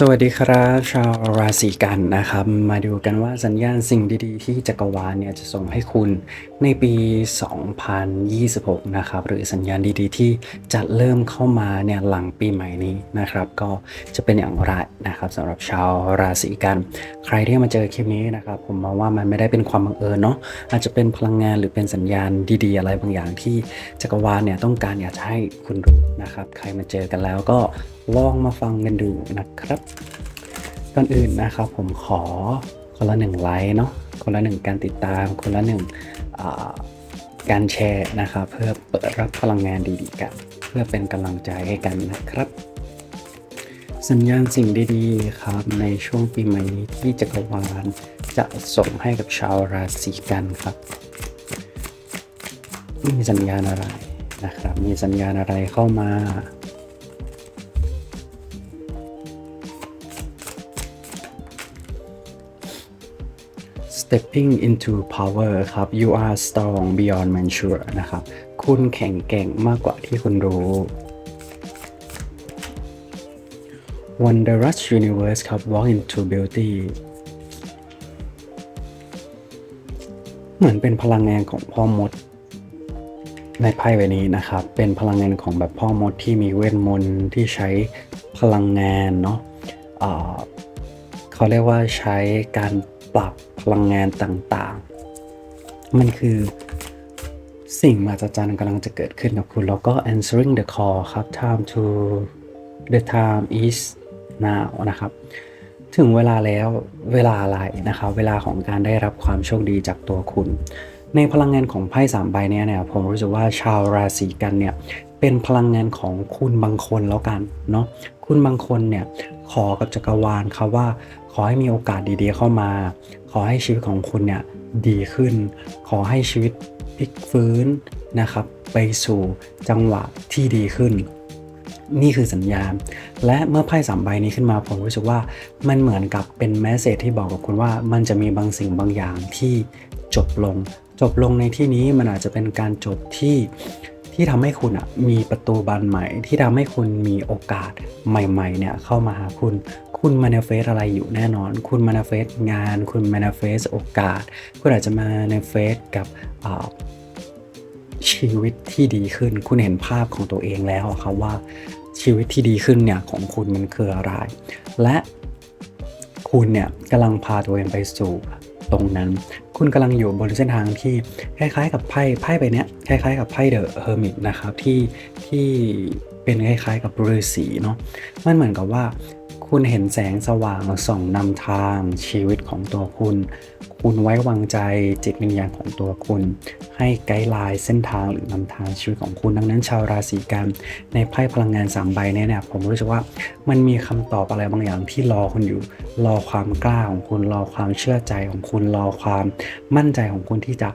สวัสดีครับชาวราศีกันนะครับ มาดูกันว่าสัญญาณสิ่งดีๆ ที่จักรวาลเนี่ยจะส่งให้คุณในปี 2026 นะครับ หรือสัญญาณดีๆ ที่จะเริ่มเข้ามาเนี่ยหลังปีใหม่นี้นะครับ ก็จะเป็นอย่างไรนะครับสำหรับชาวราศีกัน ใครที่มาเจอคลิปนี้นะครับ ผมมองว่ามันไม่ได้เป็นความบังเอิญเนาะอาจจะเป็นพลังงานหรือเป็นสัญญาณดีๆ อะไรบางอย่างที่จักรวาลเนี่ยต้องการอยากจะให้คุณรู้นะครับ ใครมาเจอกันแล้วก็ลองมาฟังกันดูนะครับก่อนอื่นนะครับ ผมขอคนละหนึ่งไลค์เนาะคนละหนึ่งการติดตาม คนละหนึ่งการแชร์นะครับ เพื่อเปิดรับพลังงานดีๆกัน เพื่อเป็นกำลังใจให้กันนะครับ สัญญาณสิ่งดีๆครับ ในช่วงปีใหม่นี้ที่จักรวาลจะส่งให้กับชาวราศีกันครับ มีสัญญาณอะไรนะครับ มีสัญญาณอะไรเข้ามา stepping into power ครับ you are strong beyond measure นะครับ คุณแข็งแกร่งมากกว่าที่คุณรู้ wondrous universe ครับ walk into beauty เหมือนเป็นพลังงานของพ่อมด ในไพ่ใบนี้นะครับ เป็นพลังงานของแบบพ่อมดที่มีเวทมนต์ที่ใช้พลังงานเนาะเขาเรียกว่าใช้การ ปรับพลังงานต่างๆ มันคือสิ่งมหัศจรรย์กำลังจะเกิดขึ้นกับคุณ แล้วก็ answering the call ครับ time to the time is now นะครับ ถึงเวลาแล้วเวลาอะไรนะครับ เวลาของการได้รับความโชคดีจากตัวคุณ ในพลังงานของไพ่สามใบเนี้ยเนี่ย ผมรู้สึกว่าชาวราศีกันเนี่ย เป็นพลังงานของคุณบางคนแล้วกันเนาะ คุณบางคนเนี่ย ขอกับจักรวาลครับว่า ขอให้มีโอกาสดีๆเข้ามา ขอให้ชีวิตของคุณเนี่ยดีขึ้น ขอให้ชีวิตพลิกฟื้นนะครับ ไปสู่จังหวะที่ดีขึ้น นี่คือสัญญาณ และเมื่อไพ่สามใบนี้ขึ้นมาผมรู้สึกว่ามันเหมือนกับเป็นแมสเซจที่บอกกับคุณว่า มันจะมีบางสิ่งบางอย่างที่จบลง จบลงในที่นี้มันอาจจะเป็นการจบที่ ที่ทำให้คุณอะมีประตูบานใหม่ ที่ทำให้คุณมีโอกาสใหม่ๆเนี่ยเข้ามาหาคุณ คุณมา n i f e s t อะไรอยู่แน่นอน คุณ m a n i f e s t งาน คุณ m a n i f e s t โอกาส คุณอาจจะมา m a n i f e s t กับชีวิตที่ดีขึ้น คุณเห็นภาพของตัวเองแล้วอะครับว่าชีวิตที่ดีขึ้นเนี่ยของคุณมันคืออะไร และคุณเนี่ยกำลังพาตัวเองไปสู่ ตรงนั้น คุณกำลังอยู่บนเส้นทางที่คล้ายๆ กับไพ่ไพ่ใบเนี้ยคล้ายๆ กับไพ่เดอะเฮอร์มิตนะครับที่ที่เป็นคล้ายๆ กับฤาษีเนาะมันเหมือนกับว่า คุณเห็นแสงสว่างส่องนำทางชีวิตของตัวคุณ คุณไว้วางใจจิตวิญญาณของตัวคุณ ให้ไกด์ไลน์เส้นทางหรือนำทางชีวิตของคุณดังนั้น ชาวราศีกันในไพ่พลังงานสามใบเนี่ยเนี่ยผมรู้สึกว่ามันมีคำตอบอะไรบางอย่างที่รอคุณอยู่ รอความกล้าของคุณรอความเชื่อใจของคุณรอความมั่นใจของคุณที่จะ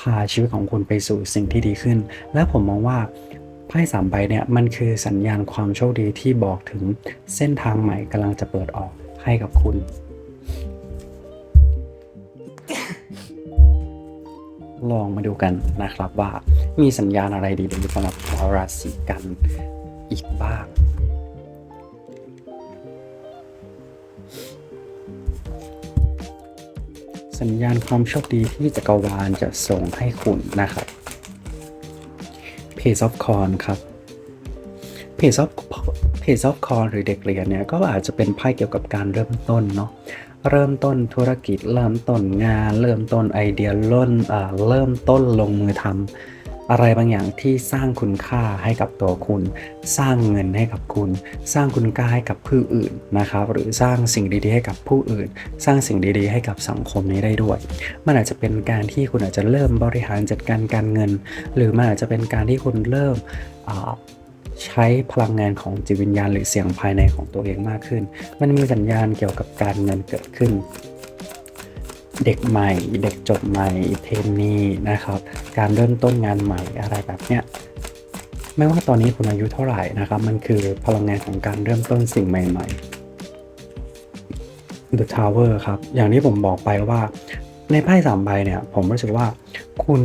พาชีวิตของคุณไปสู่สิ่งที่ดีขึ้น และผมมองว่าไพ่สามใบเนี่ยมันคือสัญญาณความโชคดีที่บอกถึงเส้นทางใหม่กำลังจะเปิดออกให้กับคุณ ลองมาดูกันนะครับว่ามีสัญญาณอะไรดีๆสำหรับชาวราศีกันอีกบ้าง สัญญาณความโชคดีที่จักรวาลจะส่งให้คุณนะครับ Page of c o n ครับ Page of Page of c o n หรือเด็กเรียนเนี่ยก็อาจจะเป็นไพ่เกี่ยวกับการเริ่มต้นเนาะ เริ่มต้นธุรกิจ เริ่มต้นงาน เริ่มต้นไอเดียเริ่มอ่าเริ่มต้นลงมือทำอะไรบางอย่างที่สร้างคุณค่าให้กับตัวคุณ สร้างเงินให้กับคุณ สร้างคุณค่าให้กับผู้อื่นนะครับ หรือสร้างสิ่งดีๆให้กับผู้อื่น สร้างสิ่งดีๆให้กับสังคมนี้ได้ด้วย มันอาจจะเป็นการที่คุณอาจจะเริ่มบริหารจัดการการเงิน หรือมันอาจจะเป็นการที่คุณเริ่ม ใช้พลังงานของจิตวิญญาณ หรือเสียงภายในของตัวเองมากขึ้น มันมีสัญญาณเกี่ยวกับการเงินเกิดขึ้น เด็กใหม่ เด็กจบใหม่เทรนนีนะครับ การเริ่มต้นงานใหม่อะไรแบบเนี้ยไม่ว่าตอนนี้คุณอายุเท่าไหร่นะครับ มันคือพลังงานของการเริ่มต้นสิ่งใหม่ๆ The Tower ครับ อย่างที่ผมบอกไปว่าในไพ่สามใบเนี่ย ผมรู้สึกว่าคุณ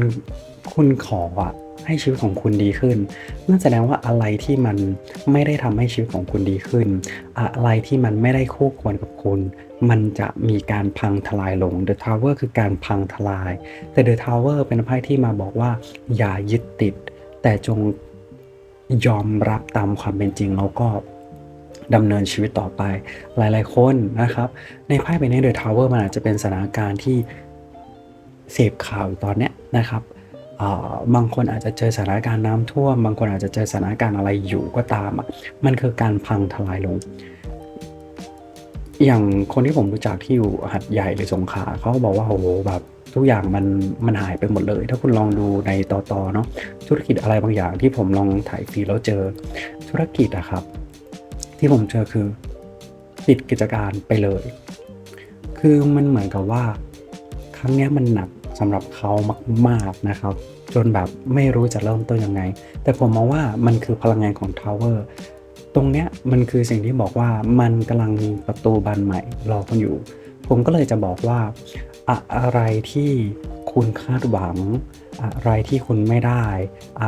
คุณขออะ ให้ชีวิตของคุณดีขึ้นนั่นแสดงว่าอะไรที่มันไม่ได้ทำให้ชีวิตของคุณดีขึ้น อะไรที่มันไม่ได้คู่ควรกับคุณ มันจะมีการพังทลายลง The Tower คือการพังทลาย แต่ The Tower เป็นไพ่ที่มาบอกว่า อย่ายึดติด แต่จงยอมรับตามความเป็นจริงแล้วก็ดำเนินชีวิตต่อไป หลายๆ คนนะครับ ในไพ่ใบนี้ The Tower มันอาจจะเป็นสถานการณ์ที่เสพข่าวอยู่ตอนเนี้ยนะครับ บางคนอาจจะเจอสถานการณ์น้ำท่วม บางคนอาจจะเจอสถานการณ์อะไรอยู่ก็ตามอะมันคือการพังทลายลง อย่างคนที่ผมรู้จักที่อยู่หัดใหญ่หรือสงขลาเขาบอกว่าโอ้โหแบบทุกอย่างมันมันหายไปหมดเลย ถ้าคุณลองดูในต่อตอเนาะธุรกิจอะไรบางอย่างที่ผมลองถ่ายฟีแล้วเจอธุรกิจอะครับ ที่ผมเจอคือปิดกิจการไปเลย คือมันเหมือนกับว่า ครั้งนี้มันหนัก สำหรับเขามากๆนะครับ จนแบบไม่รู้จะเริ่มต้นยังไง แต่ผมมองว่ามันคือพลังงานของทาวเวอร์ตรงเนี้ยมันคือสิ่งที่บอกว่ามันกำลังมีประตูบานใหม่รอคุณอยู่ ผมก็เลยจะบอกว่า อะอะไรที่คุณคาดหวัง อะไรที่คุณไม่ได้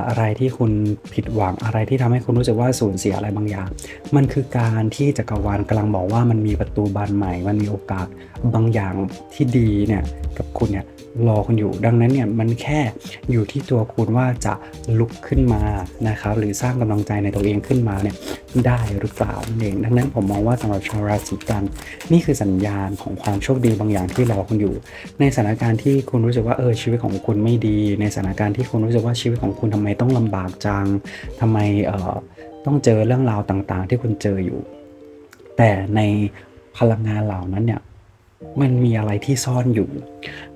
อะไรที่คุณผิดหวังอะไรที่ทำให้คุณรู้สึกว่าสูญเสียอะไรบางอย่าง มันคือการที่จักรวาลกำลังบอกว่ามันมีประตูบานใหม่ มันมีโอกาสบางอย่างที่ดีเนี่ยกับคุณเนี่ยรอคุณอยู่ ดังนั้นเนี่ยมันแค่อยู่ที่ตัวคุณว่าจะลุกขึ้นมานะครับหรือสร้างกำลังใจในตัวเองขึ้นมาเนี่ยได้หรือเปล่ามันเองดังนั้นผมมองว่าสำหรับชาวราศีกัน นี่คือสัญญาณของความโชคดีบางอย่างที่รอคุณอยู่ ในสถานการณ์ที่คุณรู้สึกว่าเออชีวิตของคุณไม่ดีในสถานการณ์ที่คุณรู้สึกว่าชีวิตของคุณทำไมต้องลำบากจังทำไมเอ่อต้องเจอเรื่องราวต่างๆ ที่คุณเจออยู่ แต่ในพลังงานเหล่านั้นเนี่ยมันมีอะไรที่ซ่อนอยู่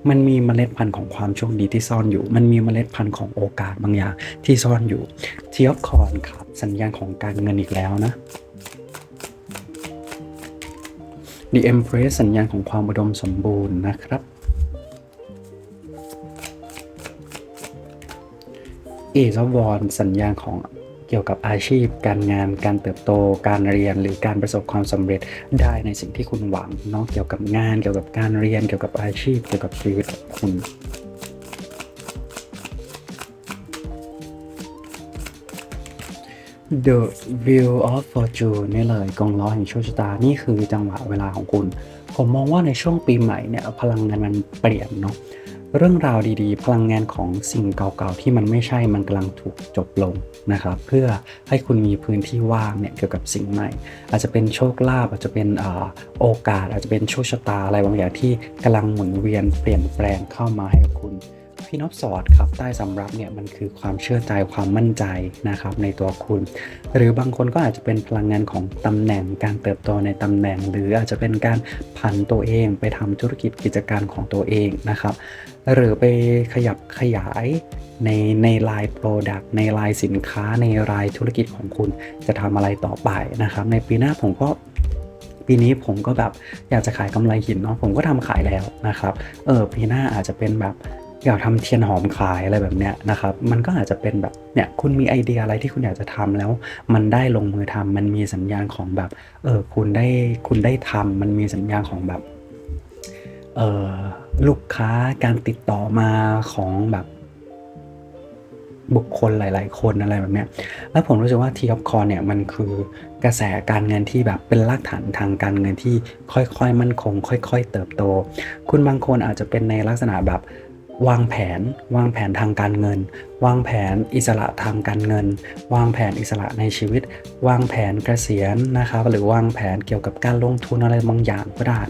มันมีเมล็ดพันธุ์ของความโชคดีที่ซ่อนอยู่ มันมีเมล็ดพันธุ์ของโอกาสบางอย่างที่ซ่อนอยู่เทียบคอนครับ สัญญาณของการเงินอีกแล้วนะ The Empress สัญญาณของความอุดมสมบูรณ์นะครับ Ace of Wands สัญญาณของเกี่ยวกับอาชีพ การงาน การเติบโต การเรียนหรือการประสบความสำเร็จได้ในสิ่งที่คุณหวังเนาะเกี่ยวกับงาน เกี่ยวกับการเรียน เกี่ยวกับอาชีพ เกี่ยวกับชีวิตของคุณ The Wheel of Fortune นี่เลยกองล้อแห่งโชคชะตา นี่คือจังหวะเวลาของคุณ ผมมองว่าในช่วงปีใหม่เนี่ยพลังงานมันเปลี่ยนเนาะ เรื่องราวดีๆ พลังงานของสิ่งเก่าๆที่มันไม่ใช่มันกำลังถูกจบลงนะครับ เพื่อให้คุณมีพื้นที่ว่างเนี่ยเกี่ยวกับสิ่งใหม่ อาจจะเป็นโชคลาภอาจจะเป็นอโอกาส อาจจะเป็นโชคชะตาอะไรบางอย่างที่กำลังหมุนเวียนเปลี่ยนแปลงเข้ามาให้กับ พี่นพสอดครับใต้สำรับเนี่ยมันคือความเชื่อใจความมั่นใจนะครับในตัวคุณ หรือบางคนก็อาจจะเป็นพลังงานของตำแหน่งการเติบโตในตำแหน่ง หรืออาจจะเป็นการผันตัวเองไปทำธุรกิจกิจการของตัวเองนะครับหรือไปขยับขยายในในลายโปรดักต์ในลายสินค้าในรายธุรกิจของคุณจะทำอะไรต่อไปนะครับ ในปีหน้าผมก็ปีนี้ผมก็แบบอยากจะขายกำไรหินเนาะผมก็ทำขายแล้วนะครับเออปีหน้าอาจจะเป็นแบบ อยากทำเทียนหอมขายอะไรแบบเนี้ยนะครับ มันก็อาจจะเป็นแบบเนี่ยคุณมีไอเดียอะไรที่คุณอยากจะทำแล้ว มันได้ลงมือทำมันมีสัญญาณของแบบเออคุณได้คุณได้ทำมันมีสัญญาณของแบบเออลูกค้าการติดต่อมาของแบบบุคคลหลาย ๆ คนอะไรแบบเนี้ย แล้วผมรู้สึกว่าทีออฟคอนเนี่ยมันคือกระแสการเงินที่แบบเป็นรากฐานทางการเงินที่ค่อย ๆ มั่นคง ค่อย ๆ เติบโต คุณบางคนอาจจะเป็นในลักษณะแบบ วางแผน วางแผนทางการเงิน วางแผนอิสระทางการเงิน วางแผนอิสระในชีวิต วางแผนเกษียณนะครับ หรือวางแผนเกี่ยวกับการลงทุนอะไรบางอย่างก็ได้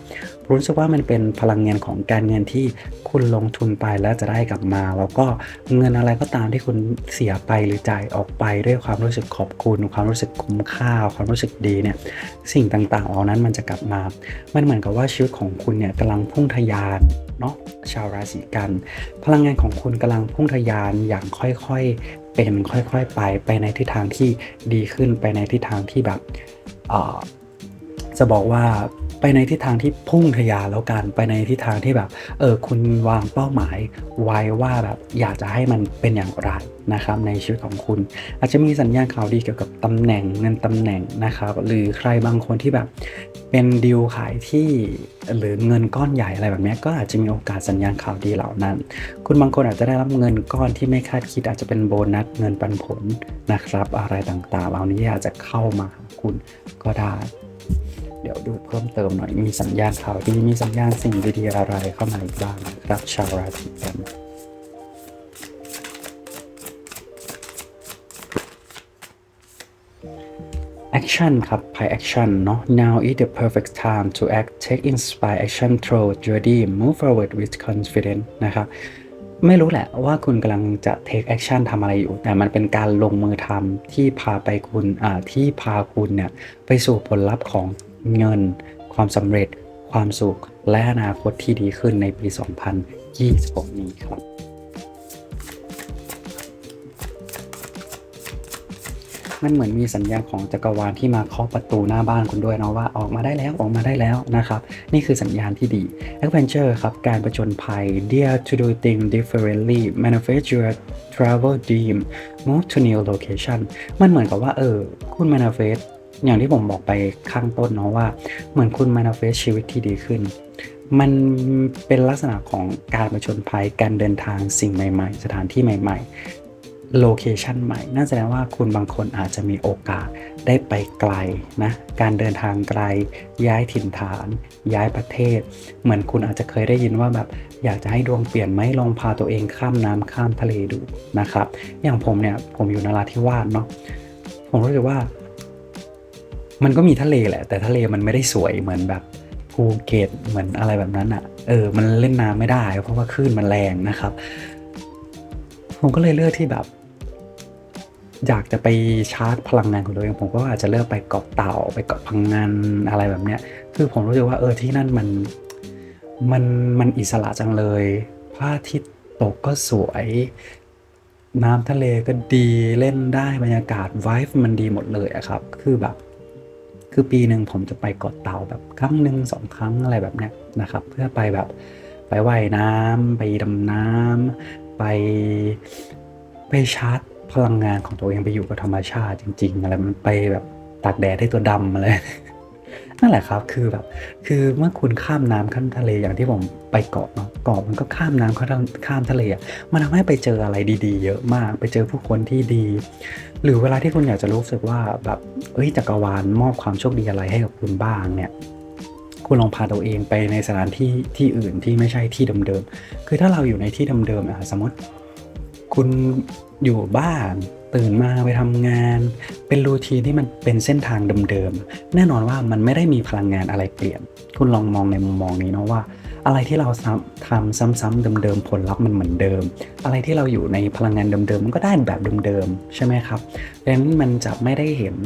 รู้สึกว่ามันเป็นพลังเงานของการเงินที่คุณลงทุนไปแล้วจะได้กลับมา แล้วก็เงินอะไรก็ตามที่คุณเสียไปหรือจ่ายออกไปด้วยความรู้สึกขอบคุณ ความรู้สึกคุ้มค่า ความรู้สึกดีเนี่ยสิ่งต่างๆเหล่านั้นมันจะกลับมา มันเหมือนกับว่าชีวิตของคุณเนี่ยกำลังพุ่งทะยานเนาะชาวราศีกัน พลังงานของคุณกำลังพุ่งทะยานอย่างค่อยๆ เป็นมันค่อยๆ ไปไปในทิศทางที่ดีขึ้นไปในทิศทางที่แบบจะบอกว่า ไปในทิศทางที่พุ่งทะยานแล้วกัน ไปในทิศทางที่แบบ เออคุณวางเป้าหมายไว้ว่าแบบอยากจะให้มันเป็นอย่างไรนะครับในชีวิตของคุณ อาจจะมีสัญญาณข่าวดีเกี่ยวกับตำแหน่งเงินตำแหน่งนะครับหรือใครบางคนที่แบบเป็นดีลขายที่หรือเงินก้อนใหญ่อะไรแบบนี้ก็อาจจะมีโอกาสสัญญาณข่าวดีเหล่านั้น คุณบางคนอาจจะได้รับเงินก้อนที่ไม่คาดคิดอาจจะเป็นโบนัสเงินปันผลนะครับ อะไรต่างๆ เหล่านี้อาจจะเข้ามาหาคุณก็ได้ เดี๋ยวดูเพิ่มเติมหน่อยมีสัญญาณข่าวดีมีสัญญาณสิ่งดีๆอะไรเข้ามาอีกบ้างครับชาวราศีกัน action ครับไพ่ action เนาะ now is the perfect time to act take inspire action through your dream move forward with confidence นะครับไม่รู้แหละว่าคุณกำลังจะ take action ทำอะไรอยู่ แต่มันเป็นการลงมือทำที่พาไปคุณอ่าที่พาคุณเนี่ยไปสู่ผลลัพธ์ของ เงิน ความสำเร็จ ความสุข และอนาคตที่ดีขึ้นในปี 2026 นี้ครับมันเหมือนมีสัญญาณของจักรวาลที่มาเคาะประตูหน้าบ้านคุณด้วยเนาะว่าออกมาได้แล้วออกมาได้แล้วนะครับ นี่คือสัญญาณที่ดี Adventure ครับ การประจนภัย Dare to do things differently manifest your travel dream move to new location มันเหมือนกับว่าเออ คุณ manifest อย่างที่ผมบอกไปข้างต้นเนาะว่า เหมือนคุณ manifest ชีวิตที่ดีขึ้น มันเป็นลักษณะของการประชนภัยการเดินทางสิ่งใหม่ ๆ สถานที่ใหม่ ๆ โลเคชันใหม่น่าแสดงว่าคุณบางคนอาจจะมีโอกาสได้ไปไกลนะ การเดินทางไกล ย้ายถิ่นฐาน ย้ายประเทศ เหมือนคุณอาจจะเคยได้ยินว่าแบบอยากจะให้ดวงเปลี่ยนไหมลองพาตัวเองข้ามน้ำข้ามทะเลดูนะครับ อย่างผมเนี่ยผมอยู่นราธิวาสเนาะผมรู้สึกว่า มันก็มีทะเลแหละ แต่ทะเลมันไม่ได้สวยเหมือนแบบภูเก็ตเหมือนอะไรแบบนั้นอะ่ะ เออ มันเล่นน้ำไม่ได้ เพราะว่าคลื่นมันแรงนะครับ ผมก็เลยเลือกที่แบบ อยากจะไปชาร์จพลังงานของตัวเองผมก็อาจจะเลือกไปเกาะเต่าไปเกาะพังงานอะไรแบบเนี้ย คือผมรู้สึกว่าเออที่นั่นมันมันมันอิสระจังเลยพระอาทิตย์ตกก็สวย น้ำทะเลก็ดีเล่นได้บรรยากาศไวฟ์มันดีหมดเลยอะครับ คือแบบ คือปีหนึ่งผมจะไปเกาะเต่าแบบครั้งหนึ่งสองครั้งอะไรแบบเนี้ยนะครับ เพื่อไปแบบไปว่ายน้ำไปดำน้ำไปไปชาร์จพลังงานของตัวเองไปอยู่กับธรรมชาติจริง ๆ อะไรมันไปแบบตากแดดให้ตัวดำอะไร นั่นแหละครับคือแบบคือเมื่อคุณข้ามน้ำข้ามทะเลอย่างที่ผมไปเกาะเนาะเกาะมันก็ข้ามน้ำข้ามข้ามทะเลอะมันทำให้ไปเจออะไรดีๆ เยอะมาก ไปเจอผู้คนที่ดี หรือเวลาที่คุณอยากจะรู้สึกว่าแบบเอ้ยจักรวาลมอบความโชคดีอะไรให้กับคุณบ้างเนี่ยคุณลองพาตัวเองไปในสถานที่ที่อื่นที่ไม่ใช่ที่เดิมๆคือถ้าเราอยู่ในที่เดิมๆอะสมมติคุณอยู่บ้าน ตื่นมาไปทำงาน เป็นรูทีนที่มันเป็นเส้นทางเดิมๆ แน่นอนว่ามันไม่ได้มีพลังงานอะไรเปลี่ยน คุณลองมองในมุมมองนี้เนาะว่า อะไรที่เราทำซ้ำๆเดิมๆ ผลลัพธ์มันเหมือนเดิม อะไรที่เราอยู่ในพลังงานเดิมๆ มันก็ได้แบบเดิมๆ ใช่ไหมครับดังนั้นมันจะไม่ได้เห็น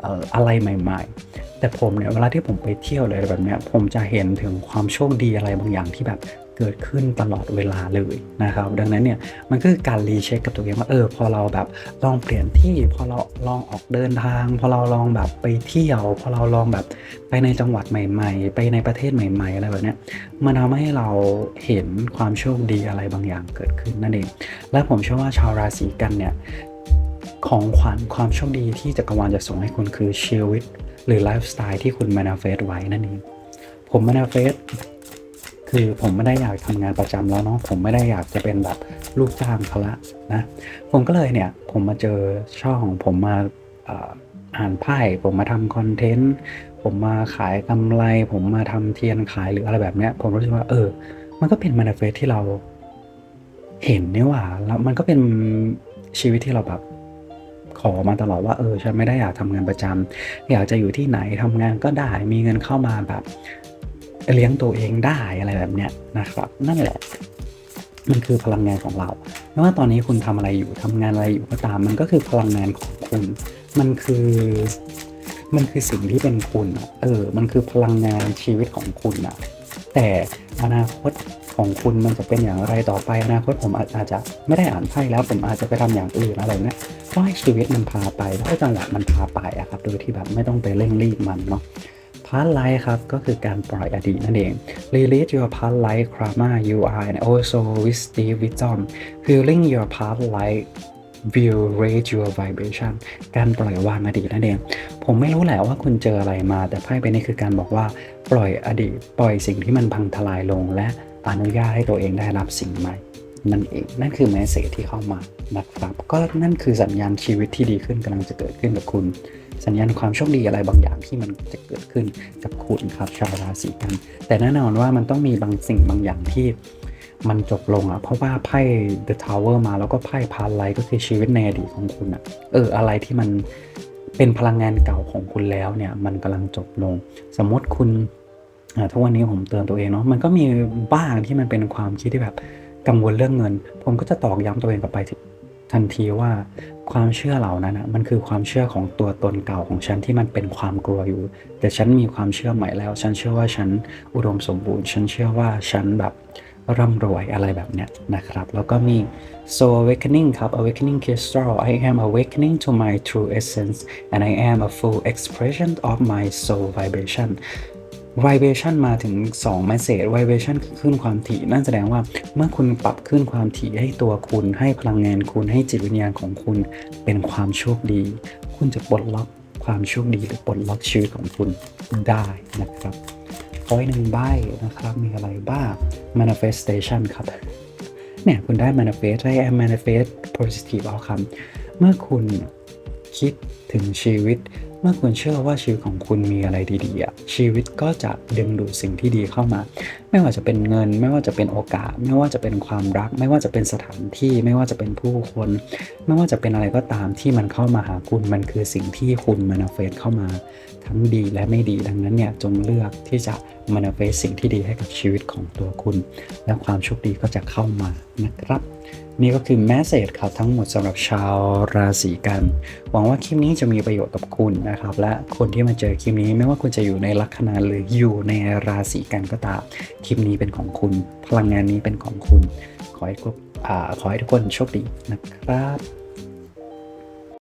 เอ่ออะไรใหม่ๆ แต่ผมเนี่ยเวลาที่ผมไปเที่ยวเลยแบบเนี้ยผมจะเห็นถึงความโชคดีอะไรบางอย่างที่แบบ เกิดขึ้นตลอดเวลาเลยนะครับ ดังนั้นเนี่ยมันก็คือการรีเช็คกับตัวเองว่าเออพอเราแบบลองเปลี่ยนที่พอเราลองออกเดินทาง พอเราลองแบบไปเที่ยว พอเราลองแบบไปในจังหวัดใหม่ ๆ ไปในประเทศใหม่ ๆ อะไรแบบเนี้ยมันทำให้เราเห็นความโชคดีอะไรบางอย่างเกิดขึ้นนั่นเอง และผมเชื่อว่าชาวราศีกันเนี่ยของขวัญความโชคดีที่จักรวาลจะส่งให้คุณคือชีวิต หรือไลฟ์สไตล์ที่คุณมานาเฟสไว้นั่นเองผมมานาเฟส คือผมไม่ได้อยากทำงานประจำแล้วเนาะผมไม่ได้อยากจะเป็นแบบลูกจ้างเขาละนะผมก็เลยเนี่ยผมมาเจอช่องผมมาอ่านไพ่ผมมาทำคอนเทนต์ผมมาขายกำไร ผมมาทำเทียนขายหรืออะไรแบบเนี้ย ผมรู้สึกว่าเออ มันก็เป็นมานาเฟสที่เราเห็นนี่หว่าแล้วมันก็เป็นชีวิตที่เราแบบขอมาตลอดว่าเออฉันไม่ได้อยากทำงานประจำอยากจะอยู่ที่ไหนทำงานก็ได้มีเงินเข้ามาแบบ เลี้ยงตัวเองได้อะไรแบบเนี้ยนะครับ นั่นแหละ มันคือพลังงานของเรา ไม่ว่าตอนนี้คุณทำอะไรอยู่ทำงานอะไรอยู่ก็ตาม มันก็คือพลังงานของคุณ มันคือมันคือสิ่งที่เป็นคุณเออ มันคือพลังงานชีวิตของคุณอะแต่อนาคตของคุณมันจะเป็นอย่างไรต่อไปอนาคตผมอาจจะไม่ได้อ่านไพ่แล้วผมอาจจะไปทำอย่างอื่นอะไรเนี้ยก็ให้ชีวิตมันพาไปแล้วให้จังหวะมันพาไปอะครับ โดยที่แบบไม่ต้องไปเร่งรีบมันเนาะ past life ครับ ก็คือการปล่อยอดีตนั่นเอง release your past life karma you are and also with deep wisdom healing your past life will raise your vibration การปล่อยวางอดีตนั่นเอง ผมไม่รู้แหละว่าคุณเจออะไรมา แต่ไพ่ไปนี่คือการบอกว่าปล่อยอดีต ปล่อยสิ่งที่มันพังทลายลงและอนุญาตให้ตัวเองได้รับสิ่งใหม่ นั่นเองนั่นคือแมสเซจที่เข้ามานะครับ ก็นั่นคือสัญญาณชีวิตที่ดีขึ้นกำลังจะเกิดขึ้นกับคุณ สัญญาณความโชคดีอะไรบางอย่างที่มันจะเกิดขึ้นกับคุณครับชาวราศีกัน แต่แน่นอนว่ามันต้องมีบางสิ่งบางอย่างที่มันจบลงอะเพราะว่าไพ่ The Tower มาแล้วก็ไพ่พาร์ไลก็คือชีวิตในอดีตของคุณอะเออ อะไรที่มันเป็นพลังงานเก่าของคุณแล้วเนี่ย มันกำลังจบลง สมมติคุณทุกวันนี้ผมเตือนตัวเองเนาะ มันก็มีบ้างที่มันเป็นความคิดที่แบบ กังวลเรื่องเงิน ผมก็จะตอกย้ำตัวเองกลับไปทันทีว่าความเชื่อเหล่านั้นอะมันคือความเชื่อของตัวตนเก่าของฉันที่มันเป็นความกลัวอยู่ แต่ฉันมีความเชื่อใหม่แล้ว ฉันเชื่อว่าฉันอุดมสมบูรณ์ ฉันเชื่อว่าฉันแบบร่ำรวยอะไรแบบเนี้ยนะครับ แล้วก็มี so awakening ครับ awakening crystal I am awakening to my true essence and I am a full expression of my soul vibration vibration มาถึง 2 message vibration คือขึ้นความถี่ นั่นแสดงว่าเมื่อคุณปรับขึ้นความถี่ให้ตัวคุณให้พลังงานคุณให้จิตวิญญาณของคุณเป็นความโชคดี คุณจะปลดล็อกความโชคดีหรือปลดล็อกชีวิตของคุณได้นะครับขออีกหนึ่งใบนะครับมีอะไรบ้าง manifestation ครับเนี่ยคุณได้ manifest ได้ manifest positive outcome เมื่อคุณคิดถึงชีวิต เมื่อคุณเชื่อว่าชีวิตของคุณมีอะไรดีๆ ชีวิตก็จะดึงดูดสิ่งที่ดีเข้ามา ไม่ว่าจะเป็นเงิน ไม่ว่าจะเป็นโอกาส ไม่ว่าจะเป็นความรัก ไม่ว่าจะเป็นสถานที่ ไม่ว่าจะเป็นผู้คน ไม่ว่าจะเป็นอะไรก็ตามที่มันเข้ามาหาคุณ มันคือสิ่งที่คุณ manifest เข้ามา ทั้งดีและไม่ดี ดังนั้นเนี่ยจงเลือกที่จะ manifest สิ่งที่ดีให้กับชีวิตของตัวคุณ และความโชคดีก็จะเข้ามานะครับ นี่ก็คือแมสเซจครับทั้งหมดสำหรับชาวราศีกัน หวังว่าคลิปนี้จะมีประโยชน์กับคุณนะครับ และคนที่มาเจอคลิปนี้ไม่ว่าคุณจะอยู่ในลัคนาหรืออยู่ในราศีกันก็ตามคลิปนี้เป็นของคุณ พลังงานนี้เป็นของคุณ ขอให้ทุกขอให้ทุกคนโชคดีนะครับ